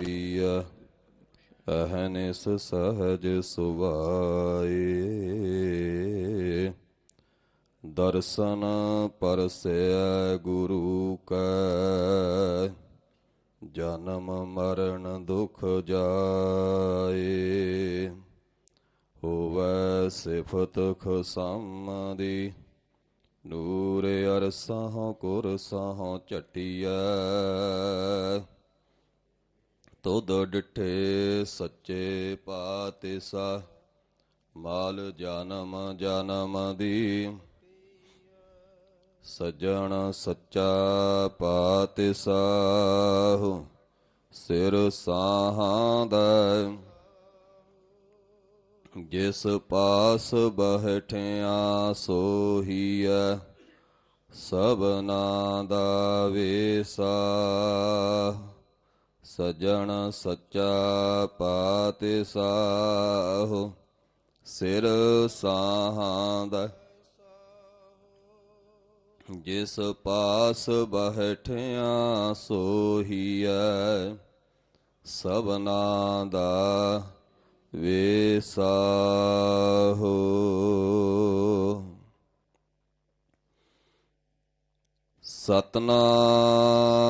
ਪੀਆ ਅਹਨਿਸ ਸਹਜ ਸੁਭਾਏ ਦਰਸ਼ਨ ਪਰਸੈ ਗੁਰੂ ਕੈ, ਜਨਮ ਮਰਨ ਦੁਖ ਜਾਏ। ਹੋਵੈ ਸਿਫਤ ਖਸਮ ਦੀ, ਨੂਰ ਅਰਸਹੁ ਕੁਰਸਹੁ ਚਟਿਆ ਤੁਧ ਡਿਠੇ ਸੱਚੇ ਪਾਤਿਸਾ, ਮਾਲ ਜਨਮ ਜਨਮ ਦੀ। ਸਜਣ ਸੱਚਾ ਪਾਤਿਸਾਹੁ ਸਿਰ ਸਾਹਾਂ ਦਾ। ਜਿਸ ਪਾਸ ਬਹਿਠਿਆ ਸੋਹੀਐ, ਸਭਨਾ ਦਾ ਵੇਸਾ। ਸਜਣ ਸੱਚਾ ਪਾਤਿਸਾਹੁ ਸਿਰ ਸਾਹਾਂ ਦਾ। ਜਿਸ ਪਾਸ ਬਹਿਠਿਆ ਸੋਹੀਐ ਸਭਨਾ ਦਾ ਵੇਸਾਹੋ। ਸਤਨਾਮ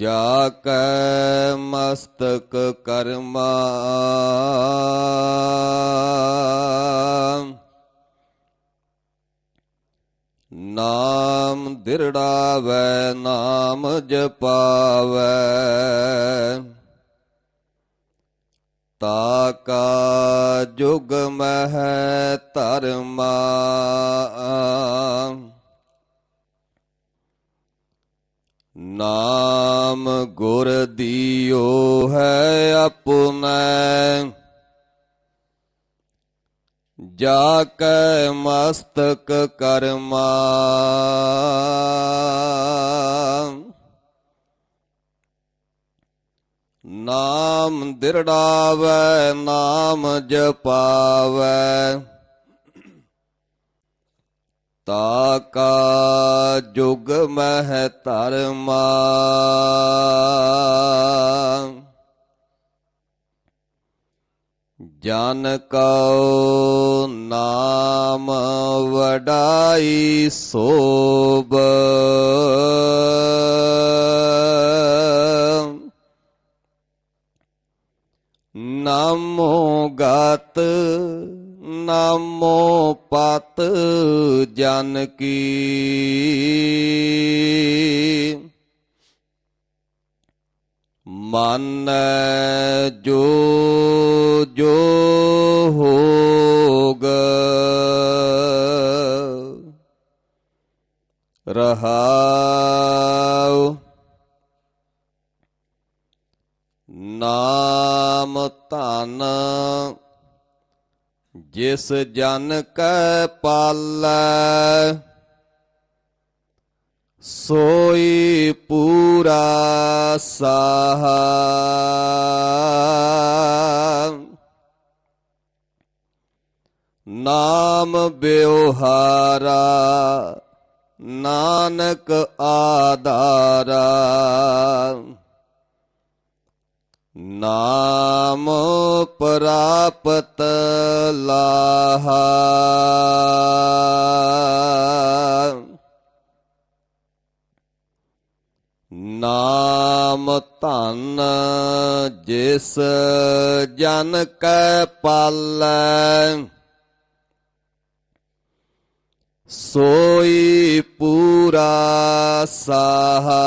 ਜਾ ਕੈ ਮਸਤਕ ਕਰਮਾ। ਨਾਮ ਦਿਰੜਾਵੈ ਨਾਮ ਜਪਾਵੈ। ਤਾ ਕਾ ਜੁਗ ਮਹਿ ਧਰਮਾ। ਨਾਮ ਗੁਰ ਦੀਓ ਹੈ ਆਪੁਨੈ ਜਾ ਕੈ ਮਸਤਕ ਕਰਮਾ। ਨਾਮ ਦਿਰੜਾਵੈ ਨਾਮ ਜਪਾਵੈ। ਤਾ ਕਾ ਜੁਗ ਮਹਿ ਧਰਮਾ। ਜਨ ਕਉ ਨਾਮ ਵਡਾਈ ਸੋਬ ਨਾਮੋ ਗਤ ਨਾਮੋ ਪਤ ਜਨ ਕੀ। ਮਨ ਜੋ ਜੋ ਹੋਗ ਰਹਾਉ ਨਾਮ ਧਨ ਜਿਸ ਜਨ ਕੈ ਪਾਲੈ ਸੋਈ ਪੂਰਾ ਸਾਹ। ਨਾਮ ਬਿਵਹਾਰਾ ਨਾਨਕ ਆਧਾਰਾ। ਨਾਮ ਪ੍ਰਾਪਤ ਲਾਹਾ। ਨਾਮ ਧਨ ਜਿਸ ਜਨ ਕੈ ਪਾਲੈ ਸੋਈ ਪੂਰਾ ਸਾਹਾ।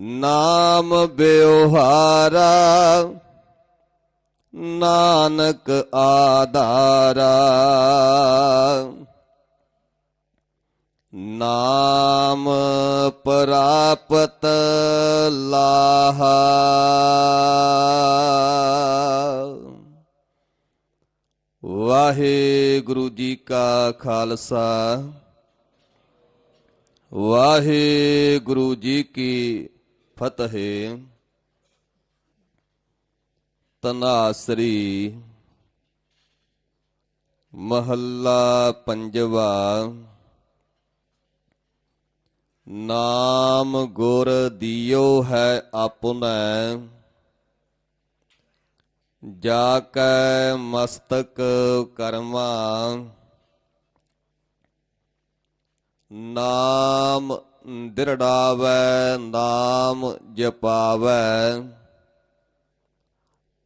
ਨਾਮ ਬਿਵਹਾਰਾ ਨਾਨਕ ਆਧਾਰਾ। ਨਾਮ ਪ੍ਰਾਪਤ ਲਾਹਾ। ਵਾਹਿਗੁਰੂ ਜੀ ਕਾ ਖਾਲਸਾ। ਵਾਹਿਗੁਰੂ ਜੀ ਕੀ ਫਤਿਹ ਤਨਾਸਰੀ ਮਹੱਲਾ ਪੰਜਵਾ ਨਾਮ ਗੁਰ ਦਿਓ ਹੈ ਆਪੁਨੈ ਜਾ ਕੈ ਮਸਤਕ ਕਰਮਾ ਨਾਮ ਦਿਰੜਾਵੈ ਨਾਮ ਜਪਾਵੈ।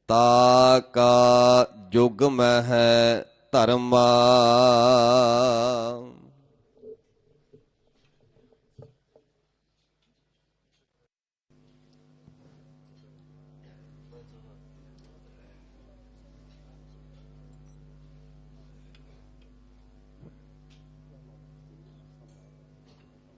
ਤਾ ਕਾ ਜੁਗ ਮਹਿ ਧਰਮਾ।